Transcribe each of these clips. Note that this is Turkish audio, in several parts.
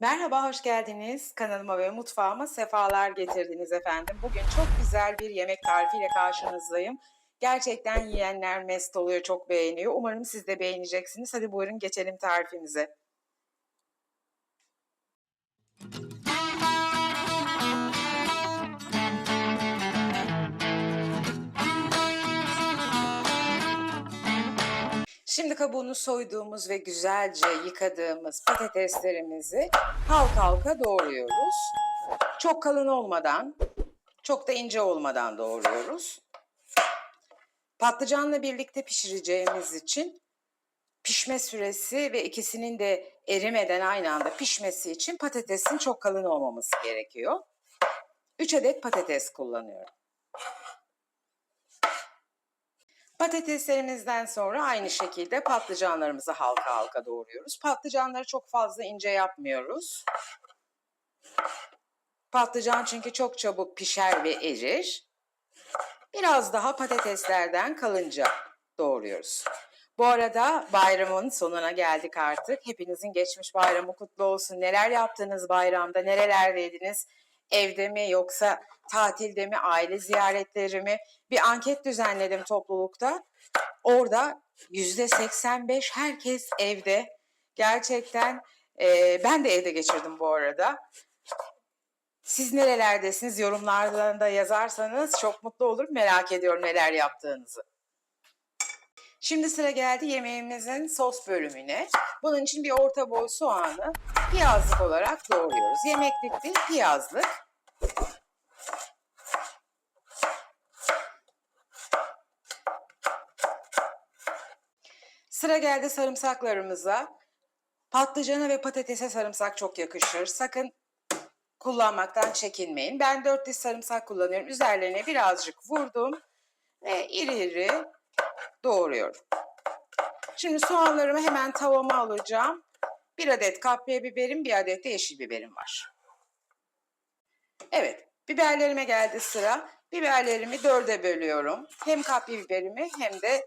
Merhaba, hoş geldiniz. Kanalıma ve mutfağıma sefalar getirdiniz efendim. Bugün çok güzel bir yemek tarifiyle karşınızdayım. Gerçekten yiyenler mest oluyor, çok beğeniyor. Umarım siz de beğeneceksiniz. Hadi buyurun geçelim tarifimize. Şimdi kabuğunu soyduğumuz ve güzelce yıkadığımız patateslerimizi halka halka doğruyoruz. Çok kalın olmadan, çok da ince olmadan doğruyoruz. Patlıcanla birlikte pişireceğimiz için pişme süresi ve ikisinin de erimeden aynı anda pişmesi için patatesin çok kalın olmaması gerekiyor. 3 adet patates kullanıyorum. Patateslerimizden sonra aynı şekilde patlıcanlarımızı halka halka doğruyoruz. Patlıcanları çok fazla ince yapmıyoruz. Patlıcan çünkü çok çabuk pişer ve erir. Biraz daha patateslerden kalınca doğruyoruz. Bu arada bayramın sonuna geldik artık. Hepinizin geçmiş bayramı kutlu olsun. Neler yaptınız bayramda, nerelerdeydiniz? Evde mi yoksa tatilde mi, aile ziyaretleri mi? Bir anket düzenledim toplulukta. Orada yüzde 85 herkes evde. Gerçekten e, ben de evde geçirdim bu arada. Siz nerelerdesiniz? Yorumlardan da yazarsanız çok mutlu olurum. Merak ediyorum neler yaptığınızı. Şimdi sıra geldi yemeğimizin sos bölümüne. Bunun için bir orta boy soğanı piyazlık olarak doğruyoruz. Yemeklik değil, piyazlık. Sıra geldi sarımsaklarımıza. Patlıcana ve patatese sarımsak çok yakışır. Sakın kullanmaktan çekinmeyin. Ben 4 diş sarımsak kullanıyorum. Üzerlerine birazcık vurdum ve iri iri doğruyorum. Şimdi soğanlarımı hemen tavama alacağım. Bir adet kapya biberim, bir adet de yeşil biberim var. Evet, biberlerime geldi sıra. Biberlerimi dörde bölüyorum. Hem kapya biberimi hem de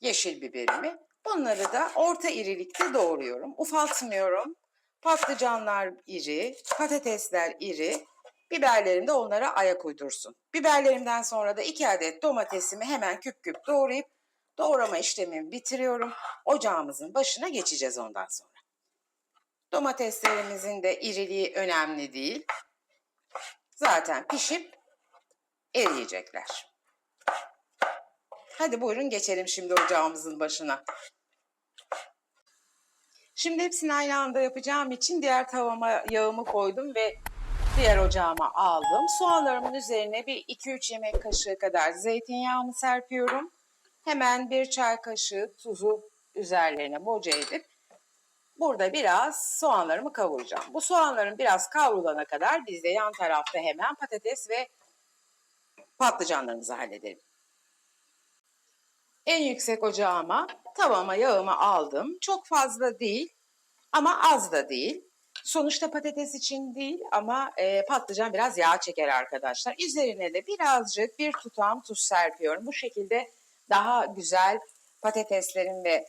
yeşil biberimi. Bunları da orta irilikte doğruyorum. Ufaltmıyorum. Patlıcanlar iri, patatesler iri. Biberlerim de onlara ayak uydursun. Biberlerimden sonra da iki adet domatesimi hemen küp küp doğrayıp doğrama işlemimi bitiriyorum. Ocağımızın başına geçeceğiz ondan sonra. Domateslerimizin de iriliği önemli değil. Zaten pişip eriyecekler. Hadi buyurun geçelim şimdi ocağımızın başına. Şimdi hepsini aynı anda yapacağım için diğer tavama yağımı koydum ve diğer ocağıma aldım. Soğanlarımın üzerine bir 2-3 yemek kaşığı kadar zeytinyağımı serpiyorum. Hemen bir çay kaşığı tuzu üzerlerine boca edip burada biraz soğanlarımı kavuracağım. Bu soğanların biraz kavrulana kadar biz de yan tarafta hemen patates ve patlıcanlarımızı halledelim. En yüksek ocağıma tavama yağımı aldım. Çok fazla değil ama az da değil. Sonuçta patates için değil ama e, patlıcan biraz yağ çeker arkadaşlar. Üzerine de birazcık bir tutam tuz serpiyorum. Bu şekilde daha güzel patateslerim ve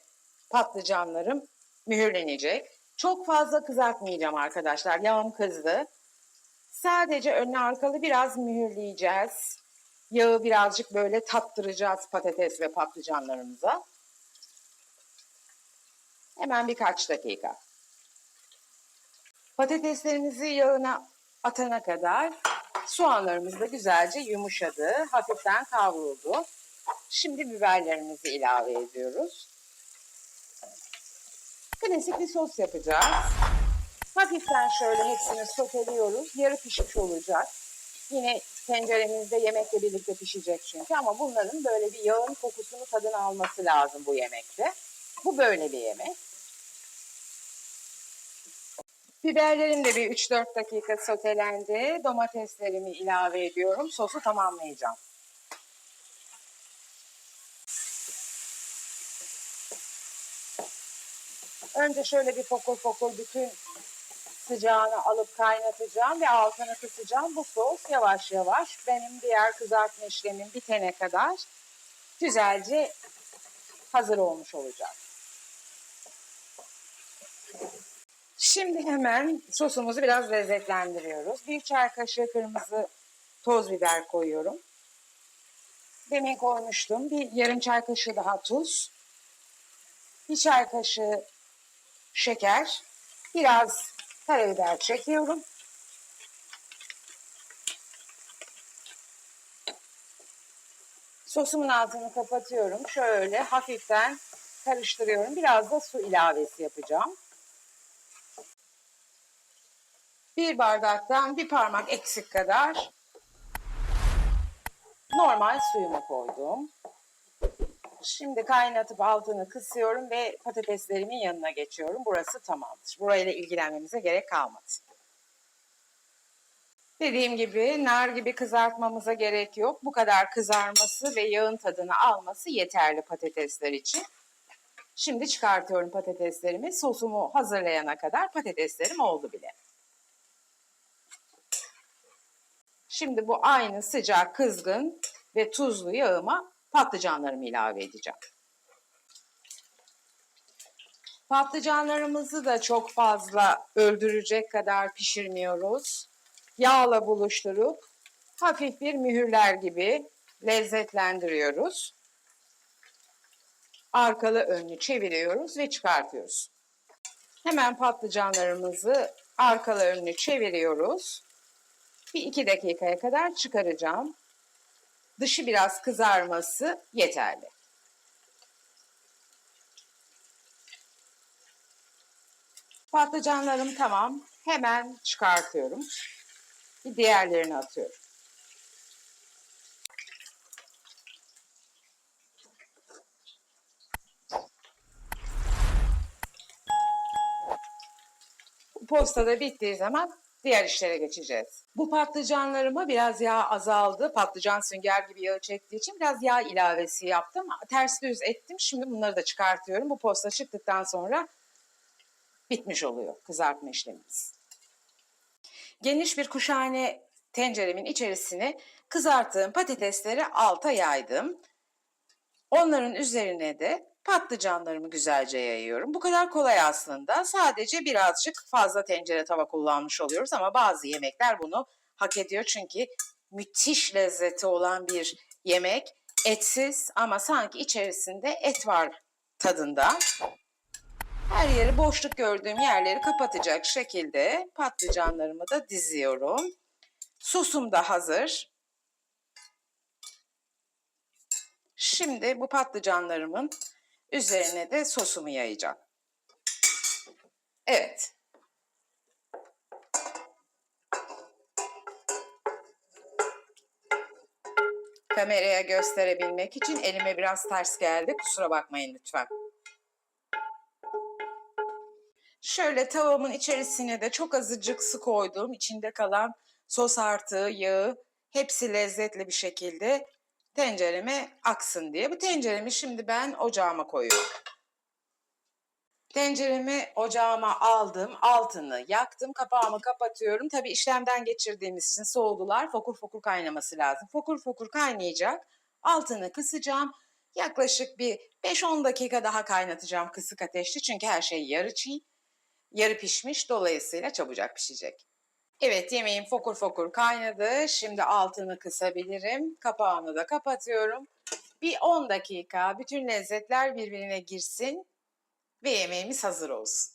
patlıcanlarım mühürlenecek. Çok fazla kızartmayacağım arkadaşlar. Yağım kızdı. Sadece önlü arkalı biraz mühürleyeceğiz. Yağı birazcık böyle tattıracağız patates ve patlıcanlarımıza. Hemen birkaç dakika. Patateslerimizi yağına atana kadar soğanlarımız da güzelce yumuşadı. Hafiften kavruldu. Şimdi biberlerimizi ilave ediyoruz. Klasik bir sos yapacağız. Hafiften şöyle hepsini soteliyoruz. Yarı pişmiş olacak. Yine tenceremizde yemekle birlikte pişecek çünkü ama bunların böyle bir yağın kokusunu tadını alması lazım bu yemekte. Bu böyle bir yemek. Biberlerim de bir 3-4 dakika sotelendi. Domateslerimi ilave ediyorum. Sosu tamamlayacağım. Önce şöyle bir fokur fokur bütün sıcağını alıp kaynatacağım ve altını kısacağım. Bu sos yavaş yavaş benim diğer kızartma işlemim bitene kadar güzelce hazır olmuş olacak. Şimdi hemen sosumuzu biraz lezzetlendiriyoruz. Bir çay kaşığı kırmızı toz biber koyuyorum. Demin koymuştum. Bir yarım çay kaşığı daha tuz. Bir çay kaşığı şeker. Biraz karabiber çekiyorum. Sosumun altını kapatıyorum. Şöyle hafiften karıştırıyorum. Biraz da su ilavesi yapacağım. Bir bardaktan bir parmak eksik kadar normal suyumu koydum. Şimdi kaynatıp altını kısıyorum ve patateslerimin yanına geçiyorum. Burası tamamdır. Burayla ilgilenmemize gerek kalmadı. Dediğim gibi nar gibi kızartmamıza gerek yok. Bu kadar kızarması ve yağın tadını alması yeterli patatesler için. Şimdi çıkartıyorum patateslerimi. Sosumu hazırlayana kadar patateslerim oldu bile. Şimdi bu aynı sıcak, kızgın ve tuzlu yağıma patlıcanlarımı ilave edeceğim. Patlıcanlarımızı da çok fazla öldürecek kadar pişirmiyoruz. Yağla buluşturup hafif bir mühürler gibi lezzetlendiriyoruz. Arkalı önlü çeviriyoruz ve çıkartıyoruz. Hemen patlıcanlarımızı arkalı önlü çeviriyoruz. Bir iki dakikaya kadar çıkaracağım. Dışı biraz kızarması yeterli. Patlıcanlarım tamam. Hemen çıkartıyorum. Bir diğerlerini atıyorum. Bu postada bittiği zaman diğer işlere geçeceğiz. Bu patlıcanlarıma biraz yağ azaldı. Patlıcan sünger gibi yağı çektiği için biraz yağ ilavesi yaptım. Ters düz ettim. Şimdi bunları da çıkartıyorum. Bu posta çıktıktan sonra bitmiş oluyor kızartma işlemimiz. Geniş bir kuşhane tenceremin içerisine kızarttığım patatesleri alta yaydım. Onların üzerine de patlıcanlarımı güzelce yayıyorum. Bu kadar kolay aslında. Sadece birazcık fazla tencere tava kullanmış oluyoruz ama bazı yemekler bunu hak ediyor çünkü müthiş lezzeti olan bir yemek. Etsiz ama sanki içerisinde et var tadında. Her yeri boşluk gördüğüm yerleri kapatacak şekilde patlıcanlarımı da diziyorum. Sosum da hazır. Şimdi bu patlıcanlarımın üzerine de sosumu yayacağım. Evet. Kameraya gösterebilmek için elime biraz ters geldi. Kusura bakmayın lütfen. Şöyle tavamın içerisine de çok azıcık su koydum. İçinde kalan sos artığı, yağı hepsi lezzetli bir şekilde tencereme aksın diye. Bu tenceremi şimdi ben ocağıma koyuyorum. Tenceremi ocağıma aldım, altını yaktım, kapağımı kapatıyorum. Tabii işlemden geçirdiğimiz için soğudular, fokur fokur kaynaması lazım. Fokur fokur kaynayacak, altını kısacağım. Yaklaşık bir 5-10 dakika daha kaynatacağım kısık ateşte çünkü her şey yarı çiğ, yarı pişmiş dolayısıyla çabucak pişecek. Evet yemeğim fokur fokur kaynadı. Şimdi altını kısabilirim. Kapağını da kapatıyorum. Bir 10 dakika bütün lezzetler birbirine girsin ve yemeğimiz hazır olsun.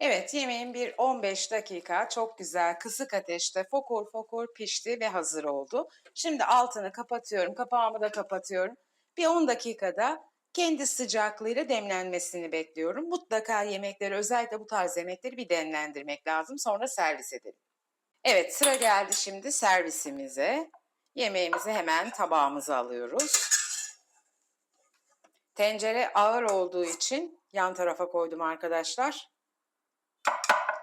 Evet yemeğim bir 15 dakika çok güzel kısık ateşte fokur fokur pişti ve hazır oldu. Şimdi altını kapatıyorum. Kapağımı da kapatıyorum. Bir 10 dakikada kendi sıcaklığıyla demlenmesini bekliyorum. Mutlaka yemekleri özellikle bu tarz yemekleri bir demlendirmek lazım. Sonra servis edelim. Evet sıra geldi şimdi servisimize. Yemeğimizi hemen tabağımıza alıyoruz. Tencere ağır olduğu için yan tarafa koydum arkadaşlar.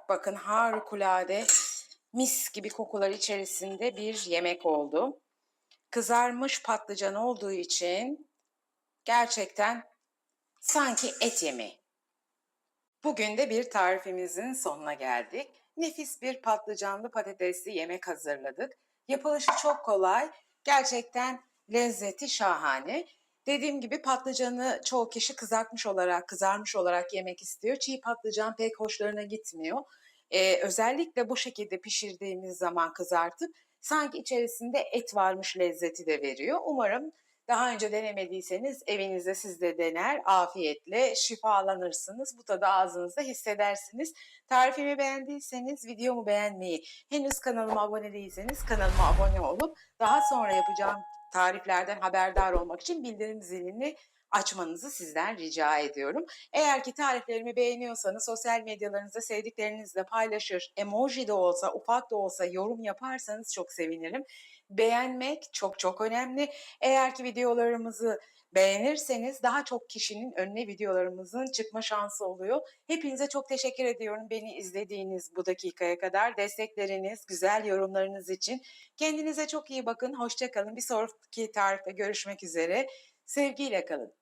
Bakın harikulade mis gibi kokular içerisinde bir yemek oldu. Kızarmış patlıcan olduğu için gerçekten sanki et yemeği. Bugün de bir tarifimizin sonuna geldik. Nefis bir patlıcanlı patatesli yemek hazırladık. Yapılışı çok kolay, gerçekten lezzeti şahane. Dediğim gibi patlıcanı çoğu kişi kızartmış olarak, kızarmış olarak yemek istiyor. Çiğ patlıcan pek hoşlarına gitmiyor. Ee, özellikle bu şekilde pişirdiğimiz zaman kızartıp sanki içerisinde et varmış lezzeti de veriyor. Umarım daha önce denemediyseniz evinizde siz de dener, afiyetle şifalanırsınız. Bu tadı ağzınızda hissedersiniz. Tarifimi beğendiyseniz videomu beğenmeyi, henüz kanalıma abone değilseniz kanalıma abone olup daha sonra yapacağım tariflerden haberdar olmak için bildirim zilini açmanızı sizden rica ediyorum. Eğer ki tariflerimi beğeniyorsanız sosyal medyalarınızda sevdiklerinizle paylaşır, emoji de olsa, ufak da olsa yorum yaparsanız çok sevinirim. Beğenmek çok çok önemli. Eğer ki videolarımızı beğenirseniz daha çok kişinin önüne videolarımızın çıkma şansı oluyor. Hepinize çok teşekkür ediyorum beni izlediğiniz bu dakikaya kadar. Destekleriniz, güzel yorumlarınız için. Kendinize çok iyi bakın. Hoşça kalın. Bir sonraki tarifte görüşmek üzere. Sevgiyle kalın.